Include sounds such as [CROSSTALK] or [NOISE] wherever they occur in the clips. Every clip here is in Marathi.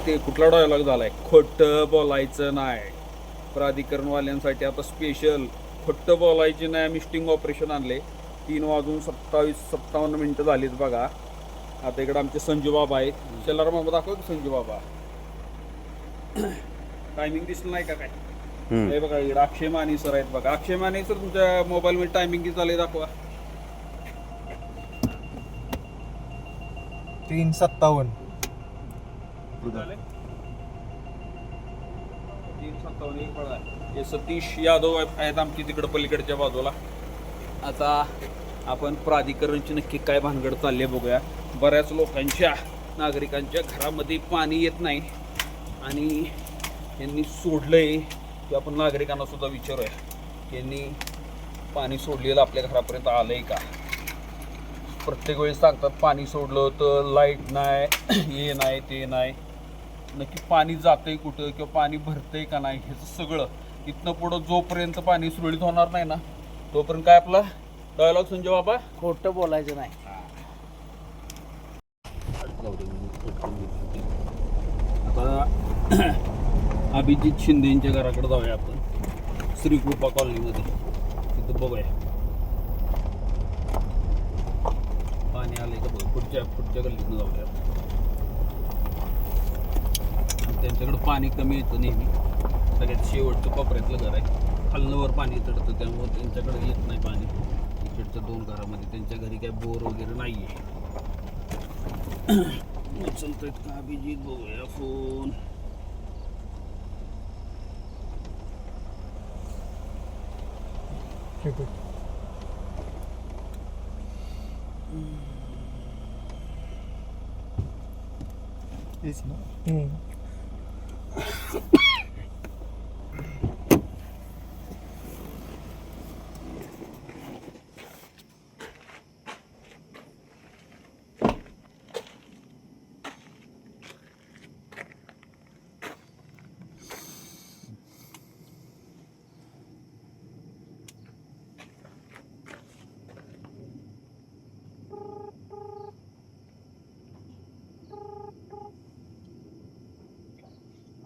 काय ते कुठला डायलॉग झालाय? खोटं बोलायचं नाही. प्राधिकरणवाल्यांसाठी आता स्पेशल खोटं बोलायचे नाही आम्ही स्टिंग ऑपरेशन आणले. तीन वाजून सत्तावीस सत्तावन्न मिनिटं झालीत बघा. आता इकडे आमचे संजू बाबा आहेत. शेलार मामा दाखव की संजू बाबा. [COUGHS] टायमिंग दिसलं नाही का काय? हे बघा इकडे अक्षय माने सर आहेत बघा. अक्षय माने सर तुमच्या मोबाईलमध्ये टायमिंग किती झालंय दाखवा. तीन सत्तावन्न. हे सतीश यादव आहेत आमची तिकडं पलीकडच्या बाजूला. आता आपण प्राधिकरणची नक्की काय भानगड चालली आहे बघूया. बऱ्याच लोकांच्या नागरिकांच्या घरामध्ये पाणी येत नाही आणि यांनी सोडलंय की आपण नागरिकांना सुद्धा विचारूया. यांनी पाणी सोडलेलं आपल्या घरापर्यंत आलंय का? प्रत्येक वेळेस सांगतात पाणी सोडलं तर लाइट नाही [CLEARS THROAT] हे नाही ते नाही. नक्की पाणी जातंय कुठं किंवा पाणी भरतंय का नाही ह्याचं सगळं. इथनं पुढं जोपर्यंत पाणी सुरळीत होणार नाही ना तोपर्यंत काय आपला डायलॉग संजय बाबा? खोटं बोलायचं नाही. आता [CLEARS THROAT] अभिजित शिंदेच्या घराकडे जाऊया आपण. श्रीकृपा कॉलनीमध्ये. तिथं बघूया. पाणी आलंय का बघ? पुढच्या पुढच्या गल्लीतनं जाऊया आणि त्यांच्याकडे पाणी कमी येतं नेहमी. सगळ्यात शेवटचं कोपऱ्यातलं घर आहे. खालनवर पाणी चढतं त्यामुळे त्यांच्याकडे येत नाही पाणी. इकडच्या दोन घरामध्ये त्यांच्या घरी काय बोर वगैरे नाही आहे उचलतोय का अभिजित? बघूया फोन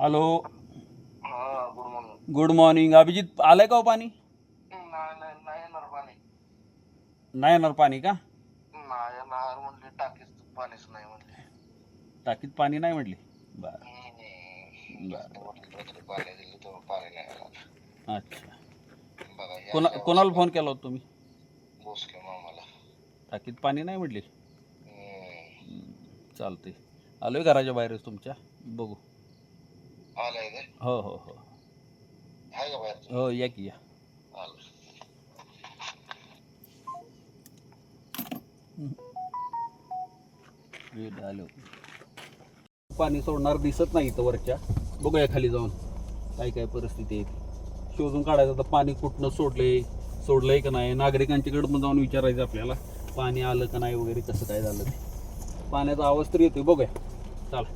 हॅलो हा good morning good morning Abhijit आलंय का हो पाणी? नाही नाही नाही येणार पाणी नाही येणार पाणी का? नाही येणार म्हणले टाकीच पाणीच नाही म्हणले टाकीत पाणी नाही म्हटली. बर. हम्म. पाणी दिलं पाणी नाही येणार अच्छा. बघा कोणा कोणाला फोन केला होता तुम्ही? भोसले मामाला टाकीत पाणी नाही म्हटली? हम्म. चालतंय. आलोय घराच्या बाहेरच तुमच्या. बघू. आलंय काय हो हो हो आहे का बाहेर हो या की या आलं वेळ आलो पाणी सोडणार दिसत नाही इथं वरच्या. बघूया खाली जाऊन काय काय परिस्थिती आहे ती. शोधून काढायचं आता पाणी कुठनं सोडलंय सोडलंय का नाही? नागरिकांच्याकडे पण जाऊन विचारायचं आपल्याला. पाणी आलं का नाही वगैरे कसं काय झालं ते. पाण्याचा आवाज तर येतोय बघूया. चला.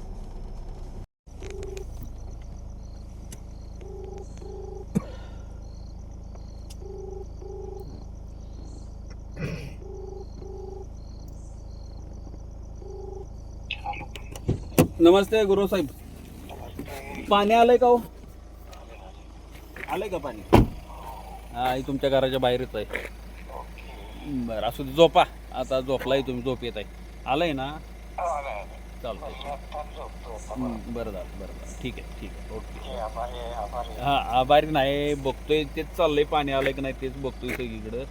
नमस्ते गुरु साहेब. पाणी आलंय का हो? आलंय का पाणी? हा हे तुमच्या घराच्या बाहेरच आहे. बरं असू दे झोपा. आता झोपलाय तुम्ही झोप येत आहे. आलंय ना? चालतंय. हं, बरं झालं बरं झालं. ठीक आहे ठीक आहे. ओके. हा आभारी नाही बघतोय तेच चाललंय पाणी आलंय की नाही तेच बघतोय सगळीकडं.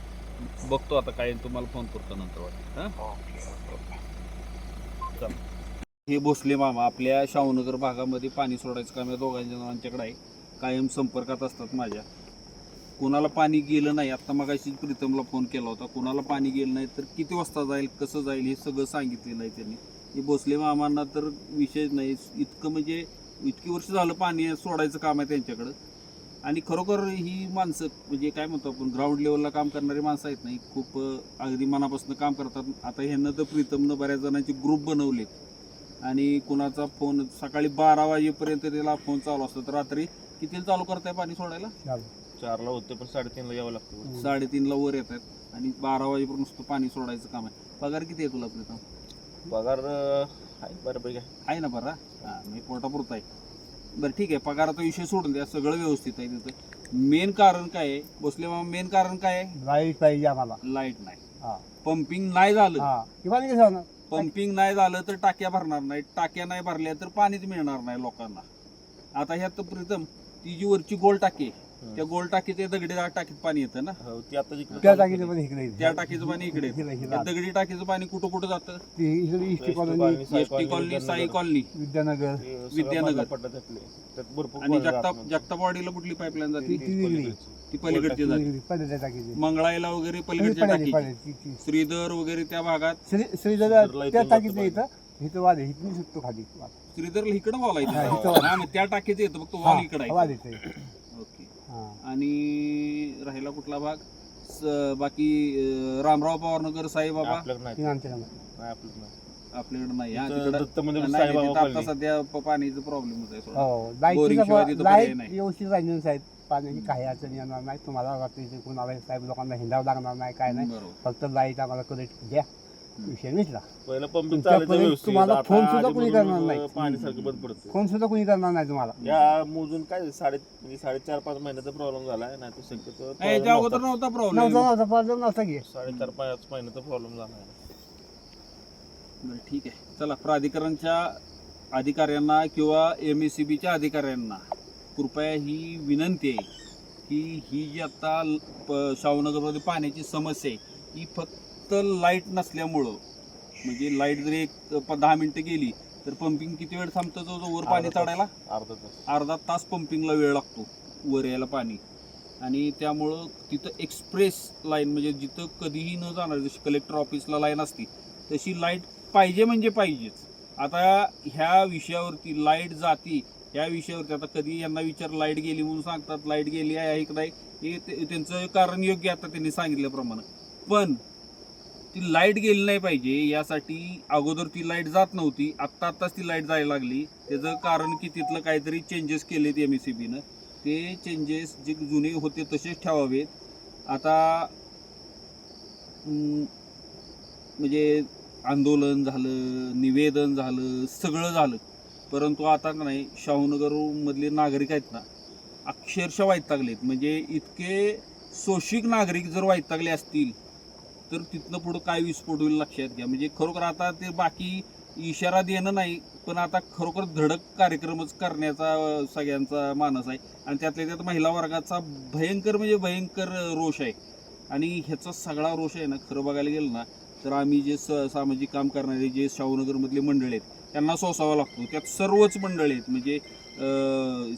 बघतो आता काय तुम्हाला फोन करतो नंतर वाटतं. हां? चल हे भोसले मामा आपल्या शाहूनगर भागामध्ये पाणी सोडायचं काम या दोघांच्या जणांच्याकडे आहे. कायम संपर्कात असतात माझ्या. कोणाला पाणी गेलं नाही आत्ता मगाशी प्रीतमला फोन केला होता. कोणाला पाणी गेलं नाही तर किती वाजता जाईल कसं जाईल हे सगळं सांगितलेलं आहे त्यांनी. हे भोसले मामांना तर विषय नाही. इतकं म्हणजे इतकी वर्ष झालं पाणी सोडायचं काम आहे त्यांच्याकडं. आणि खरोखर ही माणसं म्हणजे काय म्हणतो आपण ग्राउंड लेवलला काम करणारी माणसं आहेत नाही खूप अगदी मनापासून काम करतात. आता ह्यांना तर प्रीतमनं बऱ्याच जणांचे ग्रुप बनवलेत. आणि कुणाचा फोन सकाळी बारा वाजेपर्यंत त्याला फोन चालू असतो. तर रात्री कितीला चालू करताय पाणी सोडायला? चारला होतं पण साडेतीनला यावं लागतं साडेतीनला वर येतात आणि बारा वाजेपर्यंत नुसतं पाणी सोडायचं काम आहे. पगार किती आहे तुला प्रीतम पगार आहे बऱ्यापैकी आहे. ना बरं? हां मी पोटापुरता आहे. बरं ठीक आहे. पगाराचा विषय सोडून द्या. सगळं व्यवस्थित आहे तिथं. मेन कारण काय आहे? भोसले मामा मेन कारण काय आहे? लाइट पाहिजे आम्हाला. लाइट नाही. हा. पंपिंग नाही झालं. हा. किंवा पंपिंग नाही झालं तर टाक्या भरणार नाही. टाक्या नाही भरल्या तर पाणीच मिळणार नाही लोकांना. आता ह्यात प्रीतम ती जी वरची गोल टाकी आहे, त्या गोल टाकीत ते दगडी टाकीत पाणी येतं ना? हो, ती आता जिकडे त्या टाकीचं पण इकडे त्या टाकीचं पाणी इकडे येतं. त्या दगडी टाकीचं पाणी कुठं कुठं जातं? ती इकडे east west colony colony, Sai S T colony Sai colony Vidyanagar. ते सगळं विद्यानगर. मधला पट्टा त्यातले. त्यात भरपूर आणि जात जगताप नाही. जगतापवाडीला कुठली पाईपलाईन जाते? ती- ती वेगळी. ती पलीकडची जाते. टाकीची. मंगळाईला वगैरे पलीकडच्या टाकी श्रीधर वगैरे त्या भागात. श्री श्रीधर त्या टाकीत नाही इथं इथं वाद आहे. सुटतो खाली वाद. श्रीधरला इकडं हा, इथं बोलायचं वाला. हा मग त्या टाकीच येतं. फक्त वॉल इकडं वाद आहे. येते ओके. हा. आणि राहिला कुठला भाग? स- बाकी अं, रामराव पवारनगर साईबाबा? आपल्याकडे नाही. ती आमच्या नाही आपल्याकडे नाही. आपल्याकडे नाही. हा, इथं तिकडं दत्त मंदिर नाही, नाही, साईबाबा तिथं आता कॉलनी. सध्या प- पाणीचा प्रॉब्लेमच आहे थोडा. हो बोरिंगशिवाय लाइट तिथं पर्याय लाइट नाही. व्यवस्थित राहिली साहेब. पाण्याची काही अडचण येणार नाही. तुम्हाला रात्री कुणाला साहेब लोकांना हिंडावं लागणार नाही काय नाही. फक्त लाइट आम्हाला करेक्ट द्या विषय मिटला पहिलं पंपिंग चालायचं तुम्हाला फोन सुद्धा कोणी करणार नाही. अं, पाणी सारखं बंद पडतं कोण सुद्धा कोणी करणार नाही तुम्हाला. या मोजून काय साडे म्हणजे साडेचार पाच महिन्याचा प्रॉब्लेम झालाय. नाही शक्यतो हा, याच्या अगोदर नव्हता प्रॉब्लेम नव्हता नव्हता प्रॉब्लेम नव्हता की. साडेचार पाच महिन्याचा प्रॉब्लेम झालाय. बरं ठीक आहे. चला प्राधिकरणच्या अधिकाऱ्यांना किंवा एम एस सी बीच्या अधिकाऱ्यांना कृपया ही विनंती आहे की ही जी आत्ता प- शाहूनगरमध्ये पाण्याची समस्या आहे ही फक्त लाइट नसल्यामुळं म्हणजे लाइट जरी एक प- दहा मिनटं गेली तर पंपिंग किती वेळ थांबतं जो वर पाणी अर्धा तास. चढायला? अर्धा तास. अर्धा तास पंपिंगला वेळ लागतो वर यायला पाणी. आणि त्यामुळं तिथं एक्सप्रेस लाईन म्हणजे जिथं कधीही न जाणार जशी कलेक्टर ऑफिसला लाईन असती तशी लाइट पाहिजे म्हणजे पाहिजेच. आता ह्या विषयावरती लाइट जाती ह्या विषयावरती आता कधी यांना विचार लाइट गेली म्हणून सांगतात लाइट गेली आहे की नाही हे ते- त्यांचं कारण योग्य आता त्यांनी सांगितल्याप्रमाणे. पण ती लाइट गेली नाही पाहिजे यासाठी अगोदर ती लाइट जात नव्हती आत्ता आत्ताच ती लाइट जायला लागली. त्याचं कारण की तिथलं काहीतरी चेंजेस केलेत एम एस सी बीनं ते चेंजेस जे जुने होते तसेच ठेवावेत. आता म्हणजे आंदोलन झालं निवेदन झालं सगळं झालं. परंतु आता का नाही शाहूनगरमधले नागरिक आहेत ना अक्षरशः वैतागलेत. म्हणजे इतके सोशिक नागरिक जर वैतागले असतील तर तिथनं पुढं काय विस्फोट होईल लक्षात घ्या. म्हणजे खरोखर आता ते बाकी इशारा देणं नाही पण आता खरोखर धडक कार्यक्रमच करण्याचा सगळ्यांचा मानस आहे. आणि त्यातल्या त्यात महिला वर्गाचा भयंकर म्हणजे भयंकर रोष आहे. आणि ह्याचा सगळा रोष आहे ना खरं बघायला गेलं ना तर आम्ही जे स सामाजिक काम करणारे जे शाहूनगरमधले मंडळी आहेत त्यांना सोसावा लागतो. त्यात सर्वच मंडळी आहेत. म्हणजे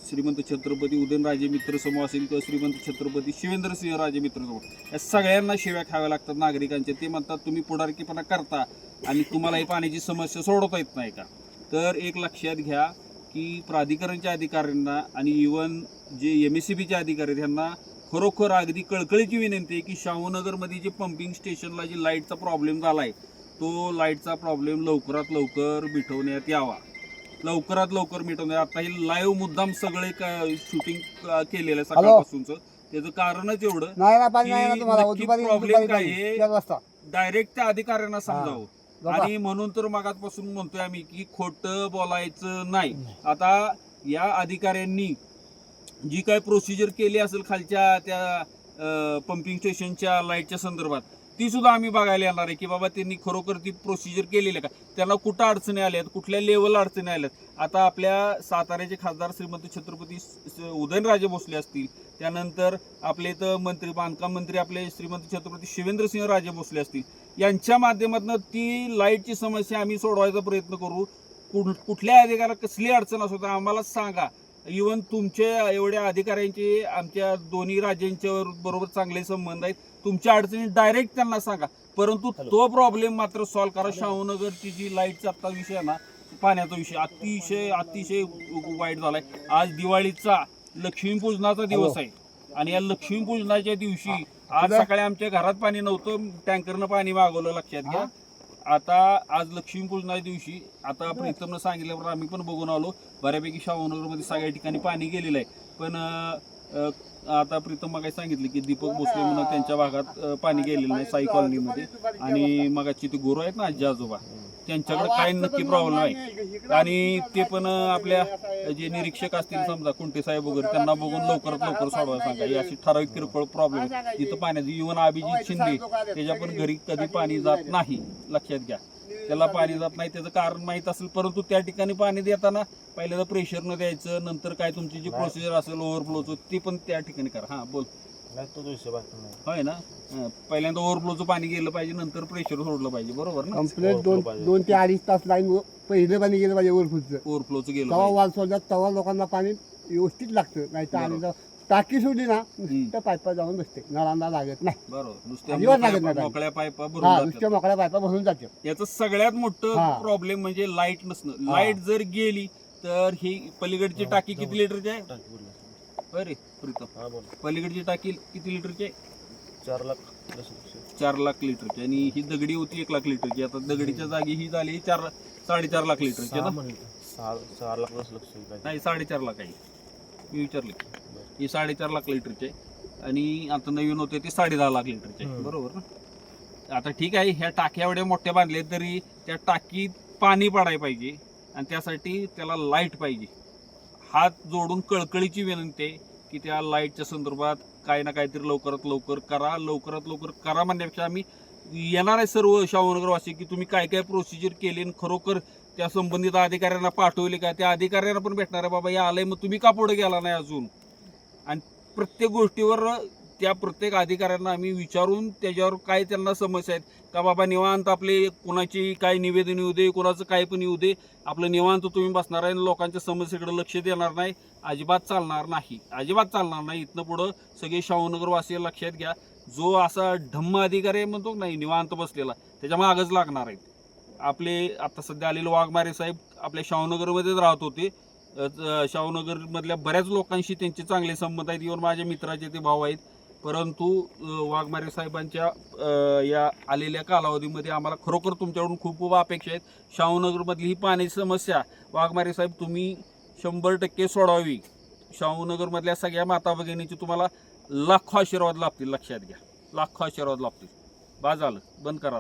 श्रीमंत छत्रपती उदयनराजे मित्र समूह असेल किंवा श्रीमंत छत्रपती शिवेंद्रसिंह राजे मित्र समूह या सगळ्यांना शिव्या खाव्या लागतात नागरिकांच्या. ते म्हणतात तुम्ही पुढारकीपणा करता आणि तुम्हाला ही पाण्याची समस्या सोडवता येत नाही का? तर एक लक्षात घ्या की प्राधिकरणच्या अधिकाऱ्यांना आणि इवन जे एम एस सी बीचे अधिकारी आहेत ह्यांना खरोखर अगदी कळकळीची विनंती आहे की शाहूनगरमध्ये जे पंपिंग स्टेशनला जी लाईटचा प्रॉब्लेम झाला आहे तो लाईटचा प्रॉब्लेम लवकरात लवकर मिटवण्यात यावा. लवकरात लवकर मिटवण्यात आता हे लाईव्ह मुद्दाम सगळे शूटिंग केलेलं आहे सकाळपासूनचं. त्याचं कारणच एवढं दुपारी काय. आहे? डायरेक्ट त्या अधिकाऱ्यांना समजावं. आणि म्हणून तर मागासपासून म्हणतोय आम्ही की खोटं बोलायचं नाही. आता या अधिकाऱ्यांनी जी काय प्रोसिजर केली असेल खालच्या त्या पंपिंग स्टेशनच्या लाईटच्या संदर्भात ती सुद्धा आम्ही बघायला येणार आहे की बाबा त्यांनी खरोखर ती प्रोसिजर केलेली आहे का? त्यांना कुठं अडचणी आल्यात कुठल्या लेवल अडचणी आल्यात आता आपल्या साताऱ्याचे खासदार श्रीमंत छत्रपती उदयनराजे भोसले असतील त्यानंतर आपले इथं मंत्री बांधकाम मंत्री आपले श्रीमंत छत्रपती शिवेंद्रसिंह राजे भोसले असतील यांच्या माध्यमातून ती लाईटची समस्या आम्ही सोडवायचा प्रयत्न करू. कुठ- कुठल्या अधिकाऱ्याला कसली अडचण असो तर आम्हाला सांगा. इवन तुमच्या एवढ्या अधिकाऱ्यांचे आमच्या दोन्ही राज्यांच्या बरोबर चांगले संबंध आहेत. तुमच्या अडचणी डायरेक्ट त्यांना सांगा. परंतु तो प्रॉब्लेम मात्र सॉल्व्ह करा. शाहूनगरची जी लाईटचा आता विषय आहे ना पाण्याचा विषय अतिशय अतिशय वाईट झालाय. आज दिवाळीचा लक्ष्मीपूजनाचा दिवस आहे. आणि या लक्ष्मीपूजनाच्या दिवशी आज सकाळी आमच्या घरात पाणी नव्हतं. टँकरनं पाणी मागवलं लक्षात घ्या. आता आज लक्ष्मीपूजनाच्या दिवशी. आता प्रीतमनं सांगितल्यावर आम्ही पण बघून आलो. बऱ्यापैकी शाहूनगरमध्ये सगळ्या ठिकाणी पाणी गेलेलं आहे. पण आता प्रीतम मग सांगितलं की दीपक भोसले म्हणून त्यांच्या भागात पाणी गेलेलं नाही साई कॉलनीमध्ये. आणि मगाची ती गुरु आहेत ना आजी आजोबा? त्यांच्याकडे काय नक्की प्रॉब्लेम आहे आणि ते पण आपल्या जे निरीक्षक असतील समजा कुंटे साहेब वगैरे त्यांना बघून लवकरात लवकर सोडवायला सांगा. ही अशी ठराविक किरकोळ प्रॉब्लेम जिथं पाण्याची इवन अभिजित शिंदे त्याच्या पण घरी कधी पाणी जात नाही लक्षात घ्या. त्याला पाणी जात नाही त्याचं कारण माहीत असेल परंतु त्या ठिकाणी पाणी देताना पहिल्यांदा प्रेशर न द्यायचं नंतर काय तुमची जी प्रोसिजर असेल ओव्हरफ्लोचं ती पण त्या ठिकाणी करा. हां बोल. बाकी नाही. होय ना? हं, पहिल्यांदा ओव्हरफ्लोचं पाणी गेलं पाहिजे नंतर प्रेशर सोडलं पाहिजे बरोबर ना? कंप्लेंट दोन. दोन ते अडीच तास लाईन पहिलं पाणी गेलं पाहिजे ओरफुटचं ओव्हरफ्लोचं गेलं तेव्हा पाहिजे. वाल सोडल्यात तेव्हा लोकांना पाणी व्यवस्थित लागतं. नाही तर आणि जर टाकी सोडली ना नुसतं पायपा जाऊन बसते. नळांना लागत नाही. बरोबर. नुसत्या अजिबात लागत मोकळ्या नाही. मोकळ्या पायपा हा भरून नुसत्या जातात. मोकळ्या पायपा भरून जाते याचं सगळ्यात मोठं हा. प्रॉब्लेम म्हणजे लाइट नसणं. हा. लाइट जर गेली तर ही पलीकडची टाकी किती लिटरची आहे? टाकी. होय रे प्रीतम. हा बोल. पलीकडची टाकी किती लिटरची? आहे चार लाख. चार लाख लिटरची. आणि ही दगडी होती एक लाख लिटरची. आता दगडीच्या जागी ही झाली चार साडेचार लाख लिटरची ना. सहा सहा लाख काय नाही साडेचार लाख आहे. मी विचारले. ही साडेचार लाख लिटरची आणि आता नवीन होते ते साडे दहा लाख लिटरचे आहे. हम्म. बरोबर ना? आता ठीक आहे ह्या टाक्या एवढ्या मोठ्या बांधल्या तरी त्या टाकीत पाणी पडायला पाहिजे. आणि त्यासाठी त्याला लाइट पाहिजे. हात जोडून कळकळीची विनंती आहे की त्या लाईटच्या संदर्भात काय ना काहीतरी लवकरात लवकर करा लवकरात लवकर करा म्हणण्यापेक्षा आम्ही येणार आहे सर्व शाहूनगरवासी की तुम्ही काय काय प्रोसिजर केली आणि खरोखर त्या संबंधित अधिकाऱ्यांना पाठवले का? त्या अधिकाऱ्यांना पण भेटणार आहे बाबा या आलंय मग तुम्ही का पुढे गेला नाही अजून? आणि प्रत्येक गोष्टीवर त्या प्रत्येक अधिकाऱ्यांना आम्ही विचारून त्याच्यावर काय त्यांना समस्या आहेत का बाबा निवांत आपले कोणाची काय निवेदन येऊ दे कोणाचं काय पण येऊ दे आपलं निवांत तुम्ही बसणार आहे आणि लोकांच्या समस्येकडे लक्ष देणार नाही अजिबात चालणार नाही अजिबात चालणार नाही. इथनं पुढं सगळे शाहूनगरवासी लक्षात घ्या जो असा ढम्म अधिकारी आहे म्हणतो नाही निवांत बसलेला त्याच्या मागच लागणार आहेत. आपले आता सध्या आलेले वाघमारे साहेब आपल्या शाहूनगरमध्येच राहत होते. शाहूनगरमधल्या बऱ्याच लोकांशी त्यांचे चांगले संबंध आहेत. इव्हन माझ्या मित्राचे ते भाऊ आहेत. परंतु वाघमारे साहेबांच्या या आलेल्या कालावधीमध्ये आम्हाला खरोखर तुमच्याकडून खूप खूप अपेक्षा आहेत. शाहूनगरमधली ही पाण्याची समस्या वाघमारे साहेब तुम्ही शंभर टक्के सोडावी. शाहूनगरमधल्या सगळ्या माता भगिनीची तुम्हाला लाखो आशीर्वाद लाभतील लक्षात घ्या. लाखो आशीर्वाद लाभतील. बा झालं. बंद करा